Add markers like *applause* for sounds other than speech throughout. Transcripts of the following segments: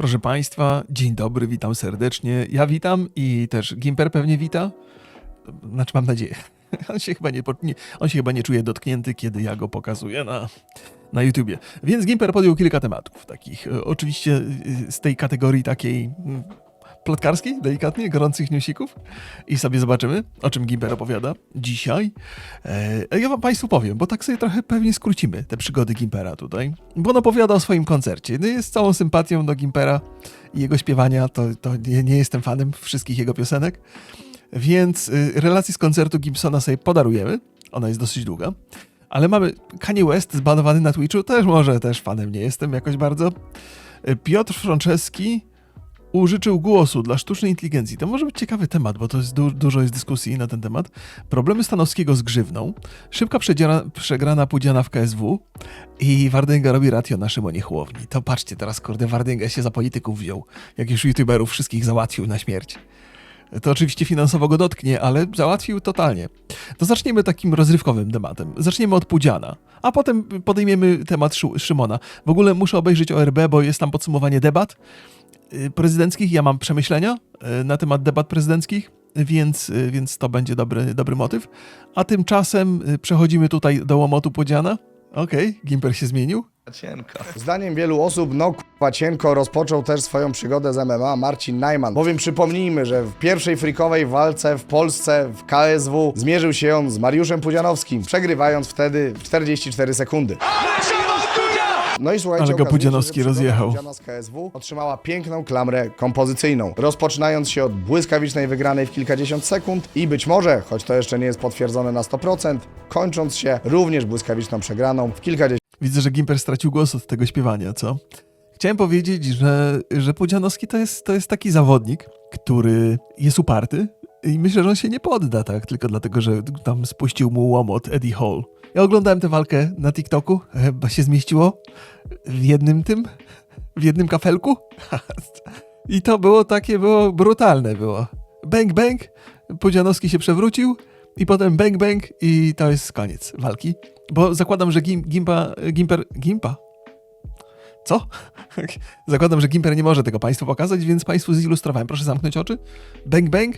Proszę Państwa, dzień dobry, witam serdecznie. Ja witam i też Gimper pewnie wita. Znaczy, mam nadzieję. *laughs* On się chyba nie, nie, on się chyba nie czuje dotknięty, kiedy ja go pokazuję na, na YouTubie. Więc Gimper podjął kilka tematów takich. e, Oczywiście e, z tej kategorii takiej mm, plotkarskiej, delikatnie, gorących newsików. I sobie zobaczymy, o czym Gimper opowiada dzisiaj. E, ja wam Państwu powiem, bo tak sobie trochę pewnie skrócimy te przygody Gimpera tutaj. Bo on opowiada o swoim koncercie. No jest całą sympatią do Gimpera i jego śpiewania, to, to nie, nie jestem fanem wszystkich jego piosenek. Więc y, relację z koncertu Gibsona sobie podarujemy. Ona jest dosyć długa. Ale mamy Kanye West zbanowany na Twitchu, też może też fanem nie jestem jakoś bardzo. Y, Piotr Franceski użyczył głosu dla sztucznej inteligencji. To może być ciekawy temat, bo to jest du- dużo jest dyskusji na ten temat. Problemy Stanowskiego z grzywną, szybka przegrana Pudziana w KSW i Wardęga robi ratio na Szymonie Chłowni. To patrzcie, teraz kurde Wardęga się za polityków wziął. Jak już youtuberów wszystkich załatwił na śmierć. To oczywiście finansowo go dotknie, ale załatwił totalnie. To zaczniemy takim rozrywkowym tematem. Zaczniemy od Pudziana, a potem podejmiemy temat Szymona. W ogóle muszę obejrzeć ORB, bo jest tam podsumowanie debat prezydenckich. Ja mam przemyślenia y, na temat debat prezydenckich, więc, y, więc to będzie dobry, dobry motyw. A tymczasem y, przechodzimy tutaj do łomotu Pudziana. Okej, Gimper się zmienił. Cienko. Zdaniem wielu osób, no k***a cienko rozpoczął też swoją przygodę z MMA Marcin Najman. Bowiem przypomnijmy, że w pierwszej frikowej walce w Polsce w KSW zmierzył się on z Mariuszem Pudzianowskim, przegrywając wtedy w 44 sekundy. No i słuchajcie, Ale go okazuje się, Pudzianowski że przygoda rozjechał. Pudziana z KSW otrzymała piękną klamrę kompozycyjną, rozpoczynając się od błyskawicznej wygranej w kilkadziesiąt sekund i być może, choć to jeszcze nie jest potwierdzone na 100%, kończąc się również błyskawiczną przegraną w kilkadziesiąt Widzę, że Gimper stracił głos od tego śpiewania, co? Chciałem powiedzieć, że, że Pudzianowski to jest, to jest taki zawodnik, który jest uparty i myślę, że on się nie podda, tak? Tylko dlatego, że tam spuścił mu łomot Eddie Hall. Ja oglądałem tę walkę na TikToku, chyba się zmieściło w jednym tym, w jednym kafelku. *laughs* I to było takie, było brutalne było. Bang, bang, Pudzianowski się przewrócił i potem bang, bang i to jest koniec walki. Bo zakładam, że Gim, Gimpa, Gimper, Gimpa? Co? *laughs* zakładam, że Gimper nie może tego Państwu pokazać, więc Państwu zilustrowałem. Proszę zamknąć oczy. Bang, bang.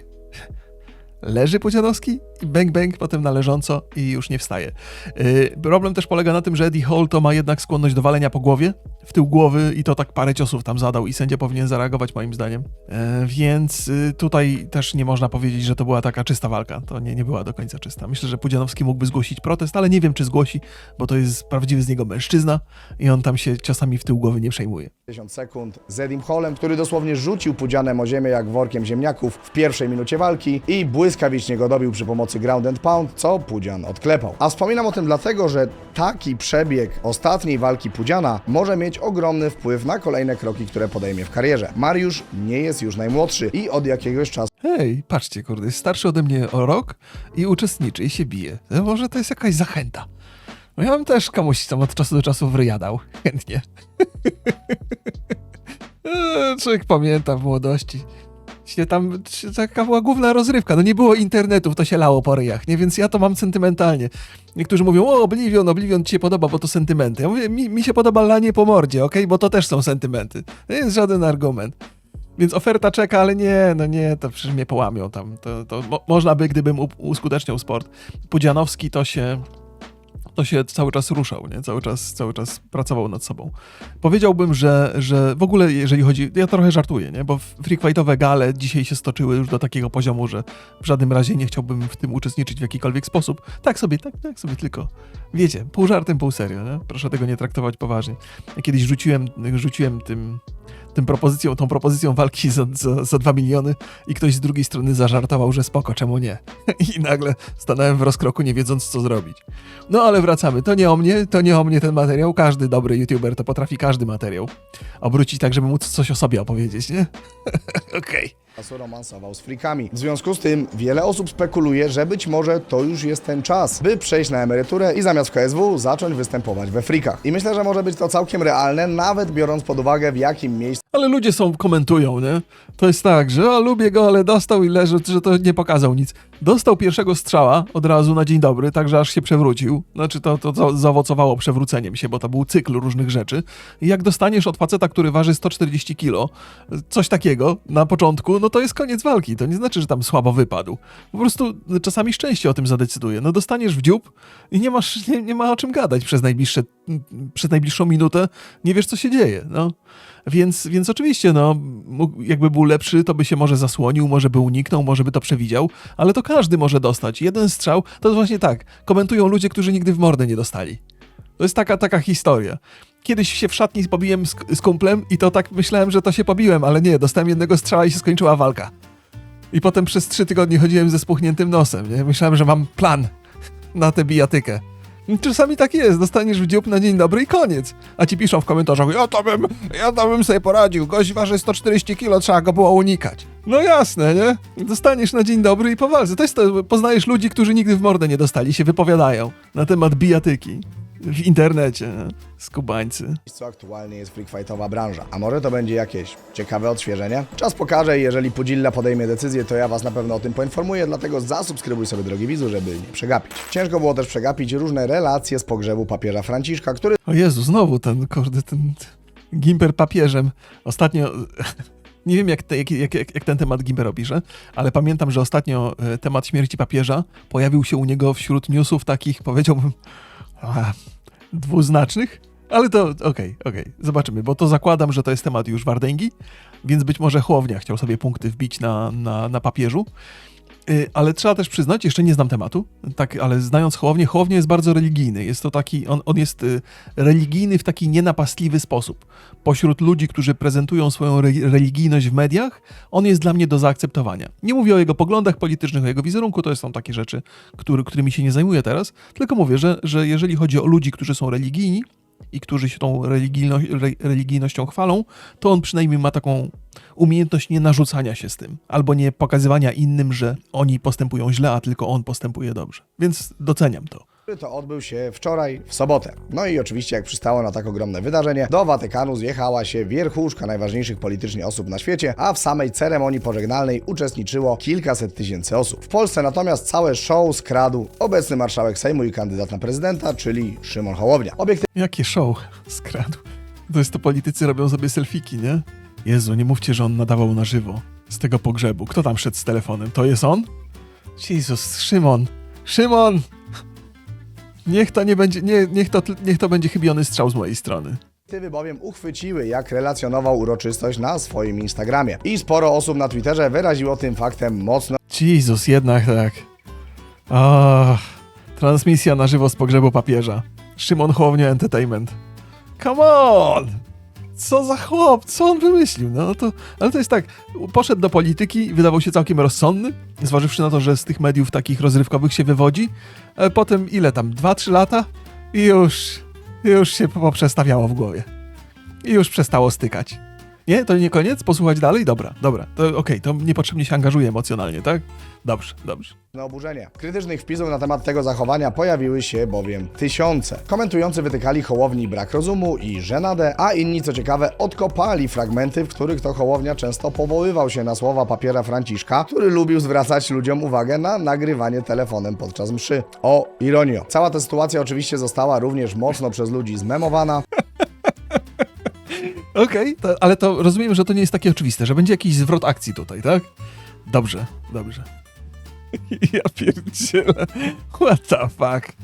Leży Pudzianowski i bang, bang, potem na leżąco i już nie wstaje. Yy, problem też polega na tym, że Eddie Hall to ma jednak skłonność do walenia po głowie, w tył głowy i to tak parę ciosów tam zadał i sędzia powinien zareagować moim zdaniem. Yy, więc yy, tutaj też nie można powiedzieć, że to była taka czysta walka. To nie, nie była do końca czysta. Myślę, że Pudzianowski mógłby zgłosić protest, ale nie wiem, czy zgłosi, bo to jest prawdziwy z niego mężczyzna i on tam się ciosami w tył głowy nie przejmuje. 50 sekund z Edim Holem, który dosłownie rzucił Pudzianem o ziemię jak workiem ziemniaków w pierwszej minucie walki i błyskawicznie go dobił przy pomocy ground and pound, co Pudzian odklepał. A wspominam o tym dlatego, że taki przebieg ostatniej walki Pudziana może mieć ogromny wpływ na kolejne kroki, które podejmie w karierze. Mariusz nie jest już najmłodszy i od jakiegoś czasu Hej, patrzcie, kurde, jest starszy ode mnie o rok i uczestniczy i się bije. No Może to jest jakaś zachęta. No ja bym też komuś tam od czasu do czasu wryjadał. Chętnie. *laughs* Eee, Człowiek pamięta w młodości. Się tam, taka była główna rozrywka. No nie było internetów, to się lało po ryjach, nie? Więc ja to mam sentymentalnie. Niektórzy mówią, o Oblivion, Oblivion ci się podoba, bo to sentymenty. Ja mówię, mi, mi się podoba lanie po mordzie, okej? Bo to też są sentymenty. To nie jest żaden argument. Więc oferta czeka, ale nie, no nie, to przecież mnie połamią tam. To, to mo- można by, gdybym uskuteczniał sport. Pudzianowski to się, to się cały czas ruszał, nie? Cały czas, cały czas pracował nad sobą. Powiedziałbym, że, że w ogóle jeżeli chodzi, ja trochę żartuję, nie? Bo freakfightowe gale dzisiaj się stoczyły już do takiego poziomu, że w żadnym razie nie chciałbym w tym uczestniczyć w jakikolwiek sposób. Tak sobie, tak, tak sobie tylko, wiecie, pół żartem, pół serio, nie? Proszę tego nie traktować poważnie. Ja kiedyś rzuciłem, rzuciłem tym, tym propozycją, tą propozycją walki za, za, za 2 miliony i ktoś z drugiej strony zażartował, że spoko, czemu nie? *laughs* I nagle stanąłem w rozkroku, nie wiedząc, co zrobić. No ale wracamy. To nie o mnie, to nie o mnie ten materiał. Każdy dobry youtuber to potrafi każdy materiał obrócić tak, żeby móc coś o sobie opowiedzieć, nie? *laughs* Okej. czasu romansował z frikami. W związku z tym wiele osób spekuluje, że być może to już jest ten czas, by przejść na emeryturę i zamiast w KSW zacząć występować we frikach. I myślę, że może być to całkiem realne, nawet biorąc pod uwagę w jakim miejscu Ale ludzie są, komentują, nie? To jest tak, że o, lubię go, ale dostał i leży, że to nie pokazał nic. Dostał pierwszego strzała od razu na dzień dobry, także aż się przewrócił. Znaczy to, to, to zaowocowało przewróceniem się, bo to był cykl różnych rzeczy. I jak dostaniesz od faceta, który waży 140 kilo, coś takiego na początku, no to jest koniec walki. To nie znaczy, że tam słabo wypadł. Po prostu czasami szczęście o tym zadecyduje. No dostaniesz w dziób i nie masz, nie, nie ma o czym gadać przez najbliższe, przez najbliższą minutę. Nie wiesz, co się dzieje, no. Więc, więc oczywiście, no, jakby był lepszy, to by się może zasłonił, może by uniknął, może by to przewidział, ale to każdy może dostać. Jeden strzał, to jest właśnie tak, komentują ludzie, którzy nigdy w mordę nie dostali. To jest taka, taka historia. Kiedyś się w szatni pobiłem z, z kumplem i to tak myślałem, że to się pobiłem, ale nie, dostałem jednego strzała i się skończyła walka. I potem przez trzy tygodnie chodziłem ze spuchniętym nosem, nie? Myślałem, że mam plan na tę bijatykę. Czasami tak jest, dostaniesz w dziób na dzień dobry i koniec. A ci piszą w komentarzach, ja to bym, ja to bym sobie poradził, gość waży 140 kilo, trzeba go było unikać. No jasne, nie? Dostaniesz na dzień dobry i po walce. To jest to, poznajesz ludzi, którzy nigdy w mordę nie dostali, się wypowiadają na temat bijatyki w internecie, skubańcy. aktualnie jest freakfightowa branża. A może to będzie jakieś ciekawe odświeżenie? Czas pokaże i jeżeli Pudzilla podejmie decyzję, to ja Was na pewno o tym poinformuję, dlatego zasubskrybuj sobie drogi widzu, żeby nie przegapić. Ciężko było też przegapić różne relacje z pogrzebu papieża Franciszka, który O Jezu, znowu ten, kurde, ten Gimper papieżem. Ostatnio, *laughs* nie wiem jak, te, jak, jak, jak ten temat Gimper opisze, ale pamiętam, że ostatnio e, temat śmierci papieża pojawił się u niego wśród newsów takich, powiedziałbym, dwuznacznych. Ale to okej, okej, zobaczymy, bo to zakładam, że to jest temat już Wardęgi, więc być może Chłownia chciał sobie punkty wbić na, na, na papieżu. Y, Ale trzeba też przyznać, jeszcze nie znam tematu, tak, ale znając Hołownię, Hołownia jest bardzo religijny. Jest to taki, on, on jest y, religijny w taki nienapastliwy sposób. Pośród ludzi, którzy prezentują swoją re, religijność w mediach, on jest dla mnie do zaakceptowania. Nie mówię o jego poglądach politycznych, o jego wizerunku, to są takie rzeczy, który, którymi się nie zajmuję teraz, tylko mówię, że, że jeżeli chodzi o ludzi, którzy są religijni, i którzy się tą religijno, re, religijnością chwalą, to on przynajmniej ma taką umiejętność nie narzucania się z tym, albo nie pokazywania innym, że oni postępują źle, a tylko on postępuje dobrze. Więc doceniam to. To odbył się wczoraj w sobotę. No i oczywiście, jak przystało na tak ogromne wydarzenie, do Watykanu zjechała się wierchuszka najważniejszych politycznie osób na świecie, a w samej ceremonii pożegnalnej uczestniczyło kilkaset tysięcy osób. W Polsce natomiast całe show skradł obecny marszałek Sejmu i kandydat na prezydenta, czyli Szymon Hołownia. Obiektywnie Jakie show skradł. To jest to politycy robią sobie selfiki, nie? Jezu, nie mówcie, że on nadawał na żywo z tego pogrzebu. Kto tam szedł z telefonem? To jest on? Jezus, Szymon. Szymon! Niech to nie będzie, nie, niech, to, niech to będzie chybiony strzał z mojej strony. Aktywy bowiem uchwyciły, jak relacjonował uroczystość na swoim Instagramie. I sporo osób na Twitterze wyraziło tym faktem mocno Jezus, jednak tak. Transmisja na żywo z pogrzebu papieża. Szymon Hołownia Entertainment. Come on! Co za chłop, co on wymyślił? No to, ale to jest tak, poszedł do polityki, wydawał się całkiem rozsądny, zważywszy na to, że z tych mediów takich rozrywkowych się wywodzi. E, potem ile tam, 2-3 lata i już, już się poprzestawiało w głowie. I już przestało stykać. Nie, to nie koniec? Posłuchać dalej? Dobra, dobra. To okej, to niepotrzebnie się angażuje emocjonalnie, tak? Dobrze, dobrze. na oburzenie. Krytycznych wpisów na temat tego zachowania pojawiły się bowiem tysiące. Komentujący wytykali Hołowni brak rozumu i żenadę, a inni, co ciekawe, odkopali fragmenty, w których to Hołownia często powoływał się na słowa papiera Franciszka, który lubił zwracać ludziom uwagę na nagrywanie telefonem podczas mszy. O, ironio. Cała ta sytuacja oczywiście została również mocno przez ludzi zmemowana, Okej, to- ale to rozumiem, że to nie jest takie oczywiste, że będzie jakiś zwrot akcji tutaj, tak? Dobrze, dobrze. *laughs* Ja pierdzielę. What the fuck?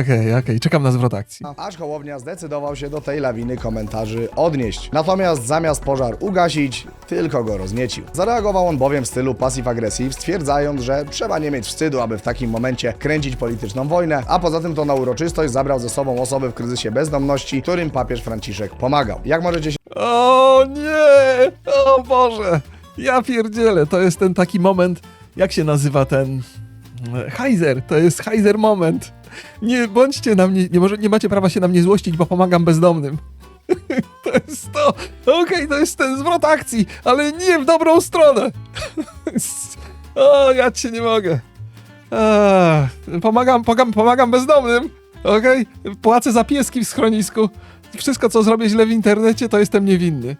Okej, okej, czekam na zwrot akcji. aż Hołownia zdecydował się do tej lawiny komentarzy odnieść. Natomiast zamiast pożar ugasić, tylko go rozniecił. Zareagował on bowiem w stylu passive-aggressive, stwierdzając, że trzeba nie mieć wstydu, aby w takim momencie kręcić polityczną wojnę, a poza tym to na uroczystość zabrał ze sobą osoby w kryzysie bezdomności, którym papież Franciszek pomagał. Jak możecie się O nie! O Boże! Ja pierdzielę, to jest ten taki moment, jak się nazywa ten... Heiser, to jest Heiser moment. Nie bądźcie na mnie, nie, może, nie macie prawa się na mnie złościć, bo pomagam bezdomnym. *laughs* To jest to. Okej, to jest ten zwrot akcji, ale nie w dobrą stronę. *laughs* O, ja cię nie mogę. Pomagam, pomagam, pomagam bezdomnym. Okej? Płacę za pieski w schronisku. Wszystko, co zrobię źle w internecie, to jestem niewinny.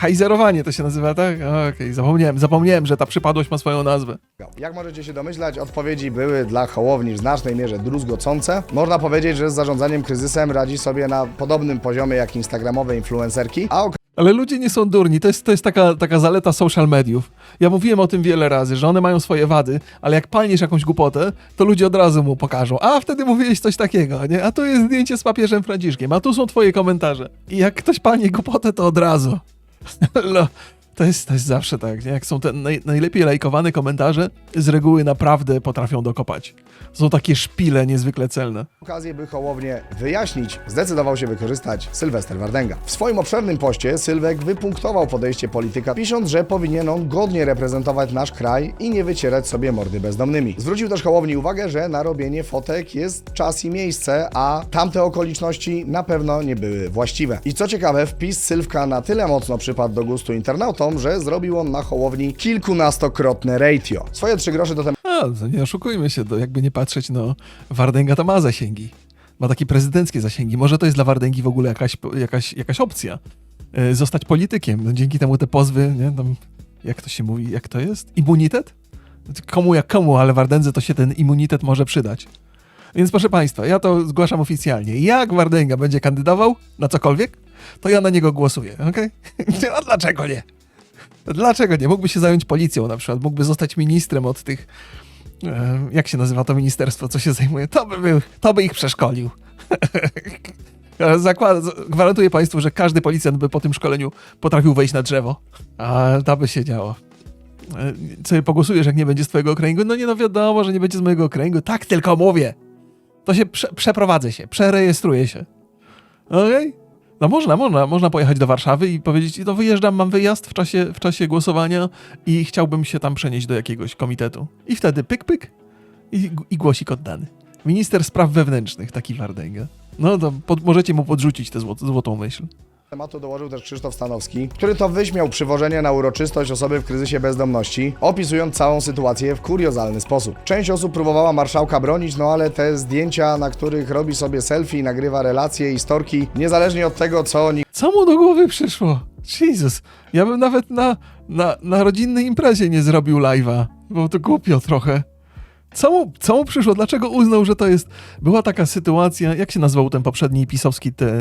Kajzerowanie to się nazywa, tak? Okej, zapomniałem, zapomniałem, że ta przypadłość ma swoją nazwę. Jak możecie się domyślać, odpowiedzi były dla Hołowni w znacznej mierze druzgocące. Można powiedzieć, że z zarządzaniem kryzysem radzi sobie na podobnym poziomie jak instagramowe influencerki, a Ale ludzie nie są durni, to jest, to jest taka, taka zaleta social mediów. Ja mówiłem o tym wiele razy, że one mają swoje wady, ale jak palniesz jakąś głupotę, to ludzie od razu mu pokażą. A wtedy mówiłeś coś takiego, nie? A tu jest zdjęcie z papieżem Franciszkiem, a tu są twoje komentarze. I jak ktoś palnie głupotę, to od razu. *laughs* lo, to jest, to jest zawsze tak, nie? Jak są te naj, najlepiej lajkowane komentarze, z reguły naprawdę potrafią dokopać. Są takie szpile niezwykle celne. okazję, by Hołownię wyjaśnić, zdecydował się wykorzystać Sylwester Wardęga. W swoim obszernym poście Sylwek wypunktował podejście polityka, pisząc, że powinien on godnie reprezentować nasz kraj i nie wycierać sobie mordy bezdomnymi. Zwrócił też Hołowni uwagę, że na robienie fotek jest czas i miejsce, a tamte okoliczności na pewno nie były właściwe. I co ciekawe, wpis Sylwka na tyle mocno przypadł do gustu że zrobił on na Hołowni kilkunastokrotne ratio. Swoje trzy grosze do tematu A, to nie oszukujmy się, to jakby nie patrzeć, no Wardęga to ma zasięgi. Ma takie prezydenckie zasięgi. Może to jest dla Wardęgi w ogóle jakaś, jakaś, jakaś opcja. E, Zostać politykiem. No, dzięki temu te pozwy, nie, tam, jak to się mówi, jak to jest? Immunitet? Komu jak komu, ale Wardędze to się ten immunitet może przydać. Więc proszę Państwa, ja to zgłaszam oficjalnie. Jak Wardęga będzie kandydował na cokolwiek, to ja na niego głosuję, okej? *laughs* A dlaczego nie? Dlaczego nie? Mógłby się zająć policją na przykład, mógłby zostać ministrem od tych E, jak się nazywa to ministerstwo, co się zajmuje? To by, był, to by ich przeszkolił. *laughs* Zakład, gwarantuję Państwu, że każdy policjant by po tym szkoleniu potrafił wejść na drzewo. A to by się działo. E, Sobie pogłosujesz, jak nie będzie z Twojego okręgu? No nie, no wiadomo, że nie będzie z mojego okręgu. Tak tylko mówię. To się prze, przeprowadzę się, przerejestruję się. Okej? No można, można, można pojechać do Warszawy i powiedzieć, no wyjeżdżam, mam wyjazd w czasie, w czasie głosowania i chciałbym się tam przenieść do jakiegoś komitetu. I wtedy pyk, pyk i, i głosik oddany. Minister spraw wewnętrznych, taki Wardęga. No to pod, możecie mu podrzucić tę złot, złotą myśl. Tematu dołożył też Krzysztof Stanowski, który to wyśmiał przywożenie na uroczystość osoby w kryzysie bezdomności, opisując całą sytuację w kuriozalny sposób. Część osób próbowała marszałka bronić, no ale te zdjęcia, na których robi sobie selfie, nagrywa relacje i storki, niezależnie od tego, co oni Co mu do głowy przyszło? Jezus, ja bym nawet na, na, na rodzinnej imprezie nie zrobił live'a, bo to głupio trochę. Co mu, co mu przyszło? Dlaczego uznał, że to jest... Była taka sytuacja, jak się nazywał ten poprzedni pisowski te,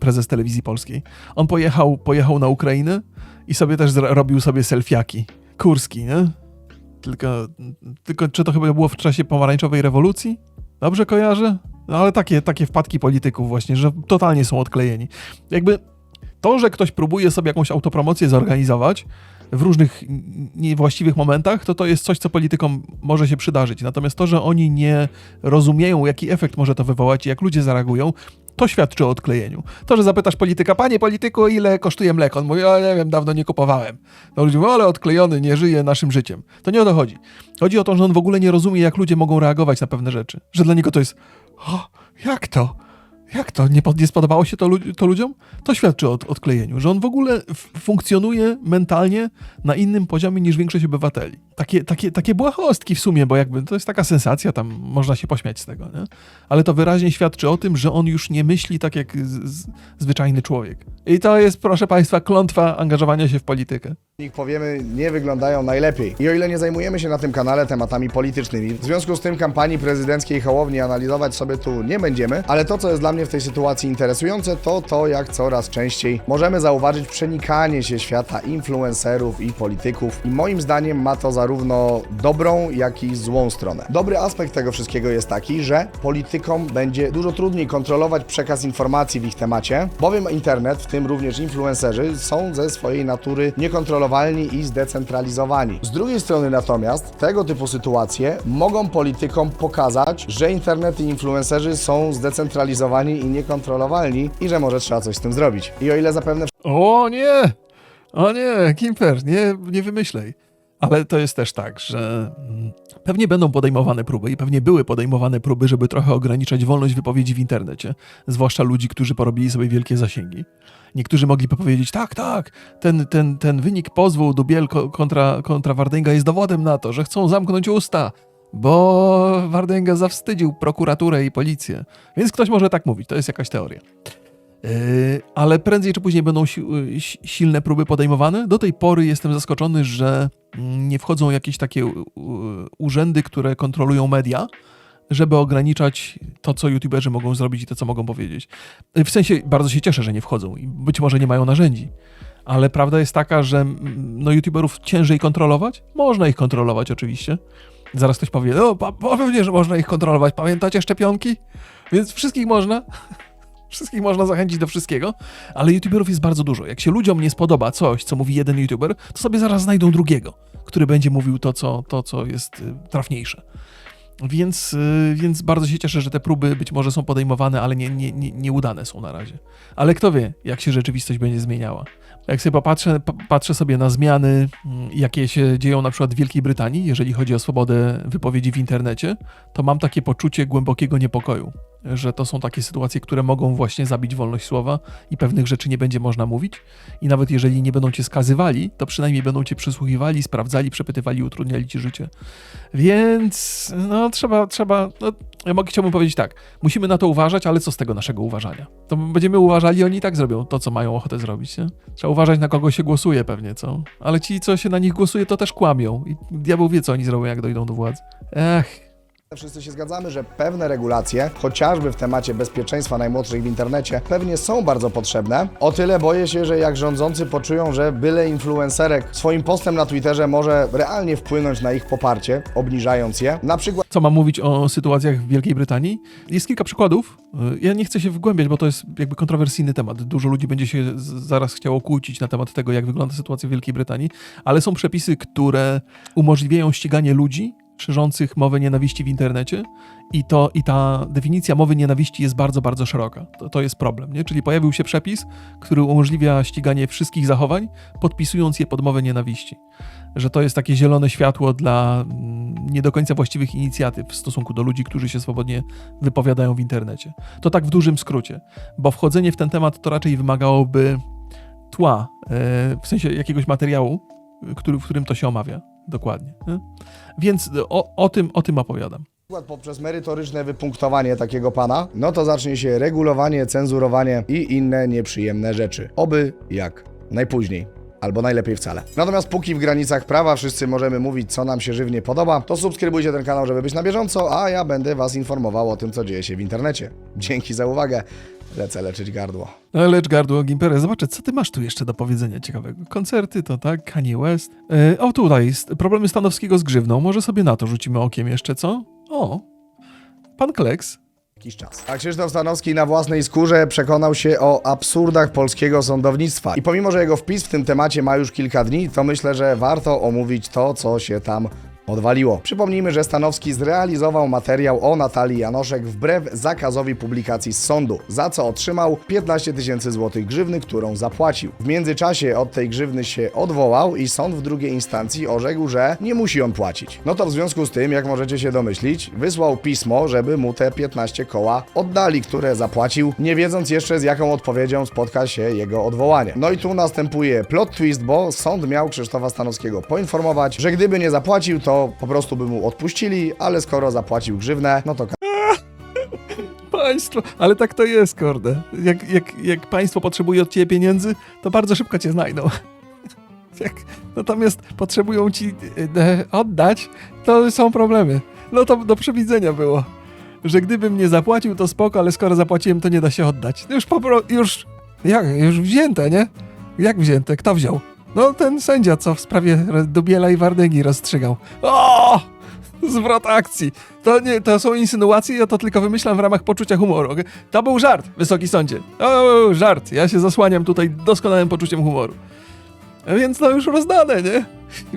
prezes telewizji polskiej? On pojechał, pojechał na Ukrainę i sobie też robił sobie selfiaki. Kurski, nie? Tylko, tylko czy to chyba było w czasie pomarańczowej rewolucji? Dobrze kojarzę? No ale takie, takie wpadki polityków właśnie, że totalnie są odklejeni. Jakby to, że ktoś próbuje sobie jakąś autopromocję zorganizować w różnych niewłaściwych momentach, to to jest coś, co politykom może się przydarzyć. Natomiast to, że oni nie rozumieją, jaki efekt może to wywołać i jak ludzie zareagują, to świadczy o odklejeniu. To, że zapytasz polityka, panie polityku, ile kosztuje mleko? On mówi, o nie wiem, dawno nie kupowałem. No ludzie mówią, ale odklejony, nie żyje naszym życiem. To nie o to chodzi. Chodzi o to, że on w ogóle nie rozumie, jak ludzie mogą reagować na pewne rzeczy. Że dla niego to jest, o, jak to? Jak to? Nie, nie spodobało się to, to ludziom? To świadczy o od- odklejeniu, że on w ogóle funkcjonuje mentalnie na innym poziomie niż większość obywateli. Takie, takie, takie błahostki w sumie, bo jakby to jest taka sensacja, tam można się pośmiać z tego, nie? Ale to wyraźnie świadczy o tym, że on już nie myśli tak jak z, z, zwyczajny człowiek. I to jest, proszę Państwa, klątwa angażowania się w politykę. Powiemy, nie wyglądają najlepiej. I o ile nie zajmujemy się na tym kanale tematami politycznymi, w związku z tym kampanii prezydenckiej Hołowni analizować sobie tu nie będziemy, ale to, co jest dla mnie w tej sytuacji interesujące, to to, jak coraz częściej możemy zauważyć przenikanie się świata influencerów i polityków. I moim zdaniem ma to zarówno dobrą, jak i złą stronę. Dobry aspekt tego wszystkiego jest taki, że politykom będzie dużo trudniej kontrolować przekaz informacji w ich temacie, bowiem internet, w tym również influencerzy, są ze swojej natury niekontrolowalni i zdecentralizowani. Z drugiej strony natomiast tego typu sytuacje mogą politykom pokazać, że internet i influencerzy są zdecentralizowani i niekontrolowalni i że może trzeba coś z tym zrobić. I o ile zapewne O nie! O nie, Kimper, nie, nie wymyślej. Ale to jest też tak, że mm, pewnie będą podejmowane próby i pewnie były podejmowane próby, żeby trochę ograniczać wolność wypowiedzi w internecie, zwłaszcza ludzi, którzy porobili sobie wielkie zasięgi. Niektórzy mogliby powiedzieć, tak, tak, ten, ten, ten wynik pozwu Dubiel ko- kontra, kontra Wardęga jest dowodem na to, że chcą zamknąć usta, bo Wardęga zawstydził prokuraturę i policję. Więc ktoś może tak mówić, to jest jakaś teoria. Yy, ale prędzej czy później będą si- si- silne próby podejmowane. Do tej pory jestem zaskoczony, że nie wchodzą jakieś takie urzędy, które kontrolują media, żeby ograniczać to, co youtuberzy mogą zrobić i to, co mogą powiedzieć. W sensie bardzo się cieszę, że nie wchodzą i być może nie mają narzędzi. Ale prawda jest taka, że mm, no, youtuberów ciężej kontrolować. Można ich kontrolować oczywiście. Zaraz ktoś powie, no pewnie, że można ich kontrolować. Pamiętacie szczepionki? Więc wszystkich można. *laughs* Wszystkich można zachęcić do wszystkiego, ale youtuberów jest bardzo dużo. Jak się ludziom nie spodoba coś, co mówi jeden youtuber, to sobie zaraz znajdą drugiego, który będzie mówił to, co, to, co jest y, trafniejsze. Więc, y, więc bardzo się cieszę, że te próby być może są podejmowane, ale nie, nie, nie, nieudane są na razie. Ale kto wie, jak się rzeczywistość będzie zmieniała. Jak sobie popatrzę, pa- patrzę sobie na zmiany, mm, jakie się dzieją na przykład w Wielkiej Brytanii, jeżeli chodzi o swobodę wypowiedzi w internecie, to mam takie poczucie głębokiego niepokoju, że to są takie sytuacje, które mogą właśnie zabić wolność słowa i pewnych rzeczy nie będzie można mówić. I nawet jeżeli nie będą cię skazywali, to przynajmniej będą cię przysłuchiwali, sprawdzali, przepytywali, utrudniali ci życie. Więc no trzeba, trzeba, no, ja mogę, chciałbym powiedzieć tak, musimy na to uważać, ale co z tego naszego uważania? To będziemy uważali, oni i tak zrobią to, co mają ochotę zrobić, nie? Trzeba uważać, na kogo się głosuje pewnie, co? Ale ci, co się na nich głosuje, to też kłamią i diabeł wie, co oni zrobią, jak dojdą do władzy. Ech, Wszyscy się zgadzamy, że pewne regulacje, chociażby w temacie bezpieczeństwa najmłodszych w internecie, pewnie są bardzo potrzebne. O tyle boję się, że jak rządzący poczują, że byle influencerek swoim postem na Twitterze może realnie wpłynąć na ich poparcie, obniżając je, na przykład co mam mówić o sytuacjach w Wielkiej Brytanii? Jest kilka przykładów. Ja nie chcę się wgłębiać, bo to jest jakby kontrowersyjny temat. Dużo ludzi będzie się zaraz chciało kłócić na temat tego, jak wygląda sytuacja w Wielkiej Brytanii, ale są przepisy, które umożliwiają ściganie ludzi szerzących mowę nienawiści w internecie i, to, i ta definicja mowy nienawiści jest bardzo, bardzo szeroka. To, to jest problem, nie? Czyli pojawił się przepis, który umożliwia ściganie wszystkich zachowań, podpisując je pod mowę nienawiści że to jest takie zielone światło dla mm, nie do końca właściwych inicjatyw w stosunku do ludzi, którzy się swobodnie wypowiadają w internecie. To tak w dużym skrócie, bo wchodzenie w ten temat to raczej wymagałoby tła, e, w sensie jakiegoś materiału, który, w którym to się omawia dokładnie. nie? Więc o, o, tym, o tym opowiadam. poprzez merytoryczne wypunktowanie takiego pana, no to zacznie się regulowanie, cenzurowanie i inne nieprzyjemne rzeczy. Oby jak najpóźniej. Albo najlepiej wcale. Natomiast póki w granicach prawa wszyscy możemy mówić, co nam się żywnie podoba, to subskrybujcie ten kanał, żeby być na bieżąco, a ja będę Was informował o tym, co dzieje się w internecie. Dzięki za uwagę. Lecę leczyć gardło. No, Lecz gardło Gimperę, zobaczę, co ty masz tu jeszcze do powiedzenia ciekawego. Koncerty to tak, Kanye West. E, o, tutaj jest problemy Stanowskiego z grzywną. Może sobie na to rzucimy okiem jeszcze, co? O, pan Kleks. jakiś czas. A Krzysztof Stanowski na własnej skórze przekonał się o absurdach polskiego sądownictwa. I pomimo, że jego wpis w tym temacie ma już kilka dni, to myślę, że warto omówić to, co się tam odwaliło. Przypomnijmy, że Stanowski zrealizował materiał o Natalii Janoszek wbrew zakazowi publikacji z sądu, za co otrzymał 15 tysięcy złotych grzywny, którą zapłacił. W międzyczasie od tej grzywny się odwołał i sąd w drugiej instancji orzekł, że nie musi on płacić. No to w związku z tym, jak możecie się domyślić, wysłał pismo, żeby mu te 15 koła oddali, które zapłacił, nie wiedząc jeszcze z jaką odpowiedzią spotka się jego odwołanie. No i tu następuje plot twist, bo sąd miał Krzysztofa Stanowskiego poinformować, że gdyby nie zapłacił, to po prostu by mu odpuścili, ale skoro zapłacił grzywnę, no to *laughs* Państwo, ale tak to jest, kurde. Jak, jak, jak państwo potrzebuje od ciebie pieniędzy, to bardzo szybko cię znajdą. *laughs* Jak natomiast potrzebują ci e, oddać, to są problemy. No to do przewidzenia było, że gdybym nie zapłacił, to spoko, ale skoro zapłaciłem, to nie da się oddać. Już po już, jak, już wzięte, nie? Jak wzięte? Kto wziął? No ten sędzia, co w sprawie Dubiela i Wardęgi rozstrzygał. O! Zwrot akcji. To, nie, to są insynuacje, ja to tylko wymyślam w ramach poczucia humoru. To był żart, wysoki sądzie. O, żart. Ja się zasłaniam tutaj doskonałym poczuciem humoru. Więc no już rozdane, nie?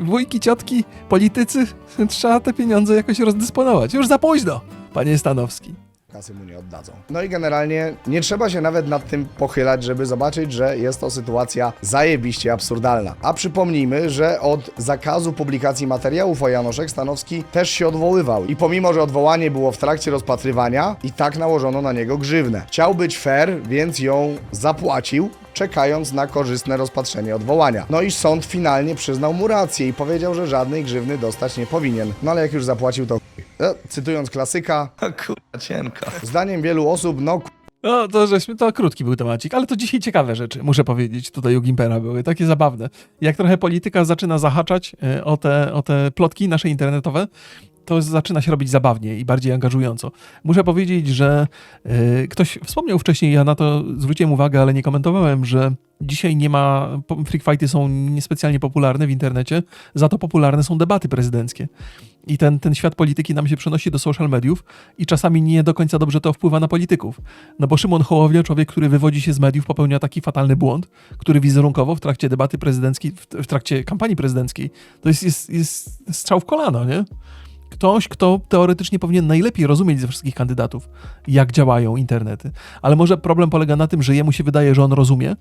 Wujki, ciotki, politycy, trzeba te pieniądze jakoś rozdysponować. Już za późno, panie Stanowski. Kasy mu nie oddadzą. No i generalnie nie trzeba się nawet nad tym pochylać, żeby zobaczyć, że jest to sytuacja zajebiście absurdalna. A przypomnijmy, że od zakazu publikacji materiałów o Janoszek Stanowski też się odwoływał. I pomimo, że odwołanie było w trakcie rozpatrywania, i tak nałożono na niego grzywnę. Chciał być fair, więc ją zapłacił, czekając na korzystne rozpatrzenie odwołania. No i sąd finalnie przyznał mu rację i powiedział, że żadnej grzywny dostać nie powinien. No ale jak już zapłacił, to no, cytując klasyka, *laughs* Kurwa, cienko. zdaniem wielu osób, no No, to żeśmy, to krótki był temacik, ale to dzisiaj ciekawe rzeczy, muszę powiedzieć, tutaj u Gimpera były, takie zabawne. Jak trochę polityka zaczyna zahaczać e, o te, o te plotki nasze internetowe, to zaczyna się robić zabawnie i bardziej angażująco. Muszę powiedzieć, że e, ktoś wspomniał wcześniej, ja na to zwróciłem uwagę, ale nie komentowałem, że dzisiaj nie ma, freak fighty są niespecjalnie popularne w internecie, za to popularne są debaty prezydenckie. I ten, ten świat polityki nam się przenosi do social mediów i czasami nie do końca dobrze to wpływa na polityków. No bo Szymon Hołownia, człowiek, który wywodzi się z mediów, popełnia taki fatalny błąd, który wizerunkowo w trakcie debaty prezydenckiej, w, w trakcie kampanii prezydenckiej, to jest, jest, jest strzał w kolano, nie? Ktoś, kto teoretycznie powinien najlepiej rozumieć ze wszystkich kandydatów, jak działają internety. Ale może problem polega na tym, że jemu się wydaje, że on rozumie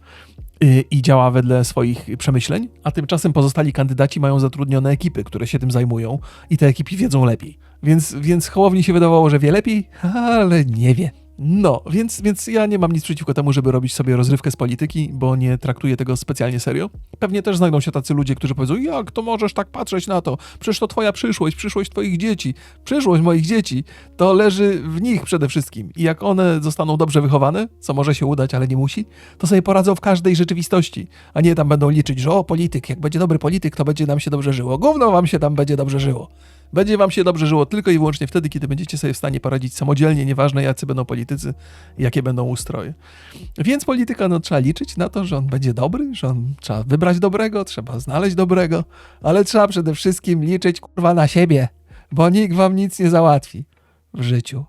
yy, i działa wedle swoich przemyśleń, a tymczasem pozostali kandydaci mają zatrudnione ekipy, które się tym zajmują i te ekipy wiedzą lepiej. Więc, więc Hołowni się wydawało, że wie lepiej, *laughs* ale nie wie. No, więc, więc ja nie mam nic przeciwko temu, żeby robić sobie rozrywkę z polityki, bo nie traktuję tego specjalnie serio. Pewnie też znajdą się tacy ludzie, którzy powiedzą, jak to możesz tak patrzeć na to? Przecież to twoja przyszłość, przyszłość twoich dzieci, przyszłość moich dzieci, to leży w nich przede wszystkim. I jak one zostaną dobrze wychowane, co może się udać, ale nie musi, to sobie poradzą w każdej rzeczywistości, a nie tam będą liczyć, że o, polityk, jak będzie dobry polityk, to będzie nam się dobrze żyło. Gówno wam się tam będzie dobrze żyło. Będzie wam się dobrze żyło tylko i wyłącznie wtedy, kiedy będziecie sobie w stanie poradzić samodzielnie, nieważne jacy będą politycy, jakie będą ustroje. Więc polityka, no trzeba liczyć na to, że on będzie dobry, że on trzeba wybrać dobrego, trzeba znaleźć dobrego, ale trzeba przede wszystkim liczyć kurwa na siebie, bo nikt wam nic nie załatwi w życiu.